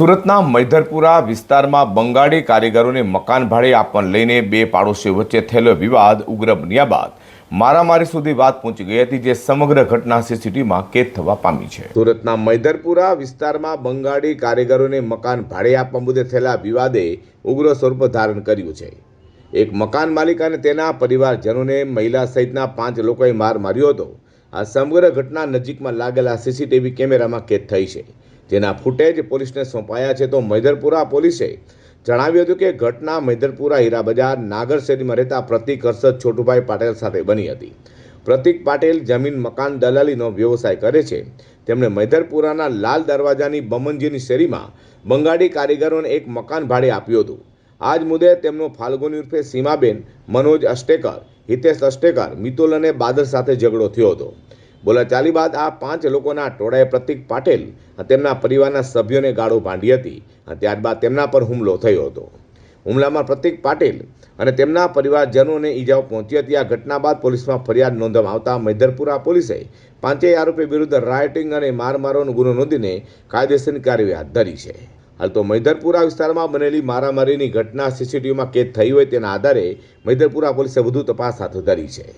સુરતના મૈધરપુરા વિસ્તારમાં બંગાળી કારીગરોને મકાન ભાડે આપવાને લઈને બે પાડોશીઓ વચ્ચે થયેલો વિવાદ ઉગ્ર બન્યા બાદ મારામારી સુધી વાત પહોંચી ગઈ હતી, જે સમગ્ર ઘટના સીસીટીવીમાં કેદ થવા પામી છે. સુરતના મૈધરપુરા વિસ્તારમાં બંગાળી કારીગરોને મકાન ભાડે આપવા મુદ્દે થયેલા વિવાદે ઉગ્ર સ્વરૂપ ધારણ કર્યું છે. એક મકાન માલિક અને તેના પરિવારજનોને મહિલા સહિતના પાંચ લોકોએ માર માર્યો હતો. આ સમગ્ર ઘટના નજીકમાં લાગેલા સીસીટીવી કેમેરામાં કેદ થઈ છે. જેના ફૂટેજ પોલીસને સોંપાયા છે તો મૈદરપુરા પોલીસે જણાવ્યું હતું કે ઘટના મૈદરપુરા હીરા બજાર નાગર શેરીમાં રહેતા પ્રતિક હર્ષદ છોટુભાઈ પાટેલ સાથે બની હતી. પ્રતિક પાટેલ જમીન, મકાન, દલાલીનો વ્યવસાય કરે છે. તેમણે મૈદરપુરાના લાલ દરવાજાની બમનજીની શેરીમાં બંગાળી કારીગરોને એક મકાન ભાડે આપ્યું હતું. આ જ મુદ્દે તેમનો ફાલ્ગુની ઉર્ફે સીમાબેન મનોજ અષ્ટેકર હિતેશ અષ્ટેકર મિતુલ અને બાદર સાથે ઝઘડો થયો હતો. બોલાચાલી બાદ આ પાંચ લોકોના ટોળાએ પ્રતિક પાટેલ તેમના પરિવારના સભ્યોને ગાળો ભાંડી હતી અને ત્યારબાદ તેમના પર હુમલો થયો હતો. હુમલામાં પ્રતિક પાટેલ અને તેમના પરિવારજનોને ઈજાઓ પહોંચી હતી. આ ઘટના બાદ પોલીસમાં ફરિયાદ નોંધવામાં આવતા મૈદરપુરા પોલીસે પાંચેય આરોપી વિરુદ્ધ રાયટિંગ અને મારમારોનો ગુનો નોંધીને કાયદેસરની કાર્યવાહી હાથ ધરી છે. હાલ તો મૈદરપુરા વિસ્તારમાં બનેલી મારામારીની ઘટના સીસીટીવીમાં કેદ થઈ હોય તેના આધારે મૈદરપુરા પોલીસે વધુ તપાસ હાથ ધરી છે.